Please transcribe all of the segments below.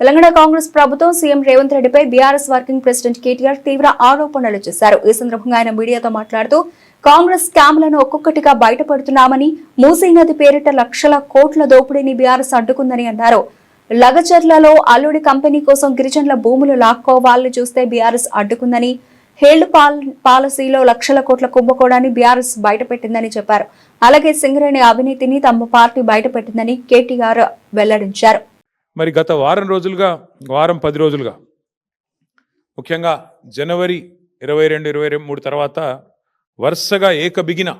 తెలంగాణ కాంగ్రెస్ ప్రభుత్వం సీఎం రేవంత్ రెడ్డిపై BRS working president KTR తీవ్ర ఆరోపణలు చేశారు. ఈ సందర్భంగా ఆయన మీడియాతో మాట్లాడుతూ కాంగ్రెస్ స్కామ్లను ఒక్కొక్కటిగా బయటపడుతున్నామని మూసీ నది పేరిట లక్షల కోట్ల దోపిడీని బీఆర్ఎస్ అడ్డుకుందని అన్నారు. లగచర్లలో అల్లుడి కంపెనీ కోసం గిరిజనుల భూములు లాక్కోవాలని చూస్తే బీఆర్ఎస్ అడ్డుకుందని హేళ్ళు పాల్ పాలసీలో లక్షల కోట్ల కుంభకోణాన్ని బీఆర్ఎస్ బయటపెట్టిందని చెప్పారు. అలాగే సింగరేణి అవినీతిని తమ పార్టీ బయటపెట్టిందని కేటీఆర్ వెల్లడించారు. మరి గత వారం రోజులుగా వారం పది రోజులుగా ముఖ్యంగా జనవరి ఇరవై రెండు ఇరవై మూడు తర్వాత వరుసగా ఏకబిగిన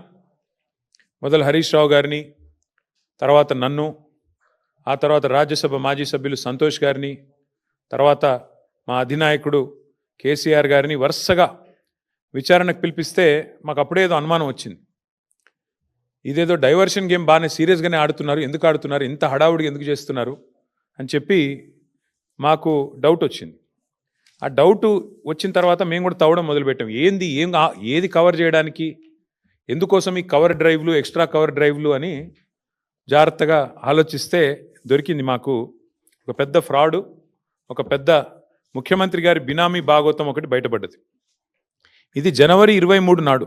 మొదలు హరీష్ రావు గారిని తర్వాత నన్ను ఆ తర్వాత రాజ్యసభ మాజీ సభ్యులు సంతోష్ గారిని తర్వాత మా అధినాయకుడు కేసీఆర్ గారిని వరుసగా విచారణకు పిలిపిస్తే మాకు అప్పుడేదో అనుమానం వచ్చింది. ఇదేదో డైవర్షన్ గేమ్ బాగానే సీరియస్గానే ఆడుతున్నారు ఎందుకు ఆడుతున్నారు ఇంత హడావుడిగా ఎందుకు చేస్తున్నారు? అని చెప్పి మాకు డౌట్ వచ్చింది. ఆ డౌట్ వచ్చిన తర్వాత మేము కూడా తవ్వడం మొదలుపెట్టాం. ఏంది? ఏం ఏది కవర్ చేయడానికి? ఎందుకోసం ఈ కవర్ డ్రైవ్లు ఎక్స్ట్రా కవర్ డ్రైవ్లు అని జాగ్రత్తగా ఆలోచిస్తే దొరికింది మాకు ఒక పెద్ద ఫ్రాడు ఒక పెద్ద ముఖ్యమంత్రి గారి బినామీ భాగోతం ఒకటి బయటపడ్డది. ఇది జనవరి ఇరవై మూడు నాడు.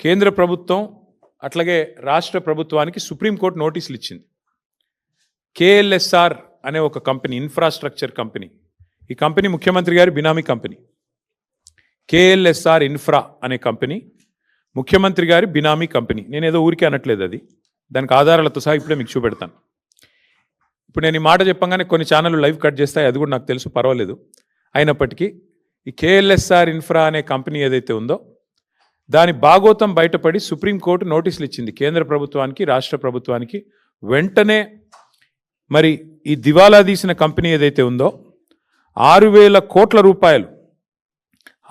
కేంద్ర ప్రభుత్వం అట్లాగే రాష్ట్ర ప్రభుత్వానికి సుప్రీంకోర్టు నోటీసులు ఇచ్చింది. కేఎల్ఎస్ఆర్ అనే ఒక కంపెనీ ఇన్ఫ్రాస్ట్రక్చర్ కంపెనీ. ఈ కంపెనీ ముఖ్యమంత్రి గారి బినామీ కంపెనీ. కేఎల్ఎస్ఆర్ ఇన్ఫ్రా అనే కంపెనీ ముఖ్యమంత్రి గారి బినామీ కంపెనీ. నేను ఏదో ఊరికే అనట్లేదు అది. దానికి ఆధారాలతో సహా ఇప్పుడే మీకు చూపెడతాను. ఇప్పుడు నేను ఈ మాట చెప్పంగానే కొన్ని ఛానళ్ళు లైవ్ కట్ చేస్తాయి అది కూడా నాకు తెలుసు పర్వాలేదు. అయినప్పటికీ ఈ కేఎల్ఎస్ఆర్ ఇన్ఫ్రా అనే కంపెనీ ఏదైతే ఉందో దాని భాగోతం బయటపడి సుప్రీంకోర్టు నోటీసులు ఇచ్చింది కేంద్ర ప్రభుత్వానికి రాష్ట్ర ప్రభుత్వానికి వెంటనే మరి ఈ దివాలా తీసిన కంపెనీ ఏదైతే ఉందో ఆరు వేల కోట్ల రూపాయలు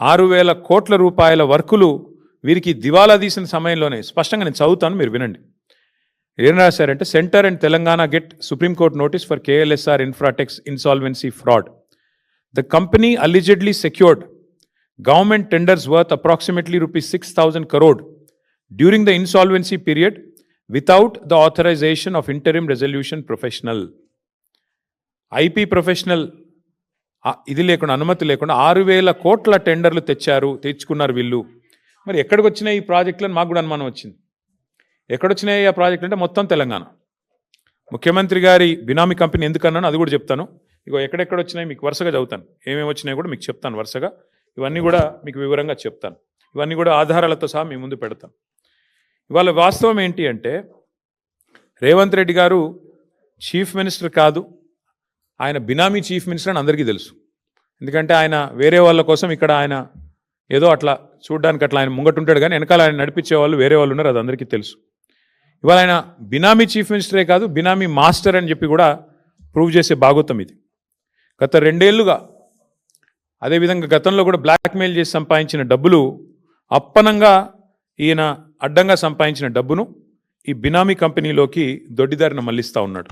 ఆరు వేల కోట్ల రూపాయల వర్కులు వీరికి దివాలా తీసిన సమయంలోనే స్పష్టంగా నేను చదువుతాను మీరు వినండి. ఏం రాశారంటే centre and Telangana get Supreme Court notice for KLSR Infratech's insolvency fraud. The company allegedly secured government tenders worth approximately rupees six thousand crore during the insolvency period without the authorization of interim resolution professional. IP professional ఇది లేకుండా అనుమతి లేకుండా ఆరు వేల కోట్ల టెండర్లు తెచ్చారు తెచ్చుకున్నారు వీళ్ళు. మరి ఎక్కడికి వచ్చినాయి ఈ ప్రాజెక్టులను? మాకు కూడా అనుమానం వచ్చింది. ఎక్కడొచ్చినాయి ఆ ప్రాజెక్టులు అంటే మొత్తం తెలంగాణ. ముఖ్యమంత్రి గారి బినామీ కంపెనీ ఎందుకన్నాను అది కూడా చెప్తాను. ఇగో ఎక్కడెక్కడ వచ్చినాయి మీకు వరుసగా చదువుతాను. ఏమేమి వచ్చినాయి కూడా మీకు చెప్తాను వరుసగా. ఇవన్నీ కూడా మీకు వివరంగా చెప్తాను. ఇవన్నీ కూడా ఆధారాలతో సహా మీ ముందు పెడతాను. ఇవాళ వాస్తవం ఏంటి అంటే రేవంత్ రెడ్డి గారు చీఫ్ మినిస్టర్ కాదు ఆయన బినామీ చీఫ్ మినిస్టర్ అని అందరికీ తెలుసు. ఎందుకంటే ఆయన వేరే వాళ్ళ కోసం ఇక్కడ ఆయన ఏదో అట్లా చూడడానికి అట్లా ఆయన ముంగటుంటాడు కానీ వెనకాల ఆయన నడిపించే వాళ్ళు వేరే వాళ్ళు ఉన్నారు అది అందరికీ తెలుసు. ఇవాళ ఆయన బినామీ చీఫ్ మినిస్టరే కాదు బినామీ మాస్టర్ అని చెప్పి కూడా ప్రూవ్ చేసే భాగోతం ఇది. గత రెండేళ్ళుగా అదేవిధంగా గతంలో కూడా బ్లాక్మెయిల్ చేసి సంపాదించిన డబ్బులు అప్పనంగా ఈయన అడ్డంగా సంపాదించిన డబ్బును ఈ బినామీ కంపెనీలోకి దొడ్డిదారిన మళ్ళిస్తూ ఉన్నాడు.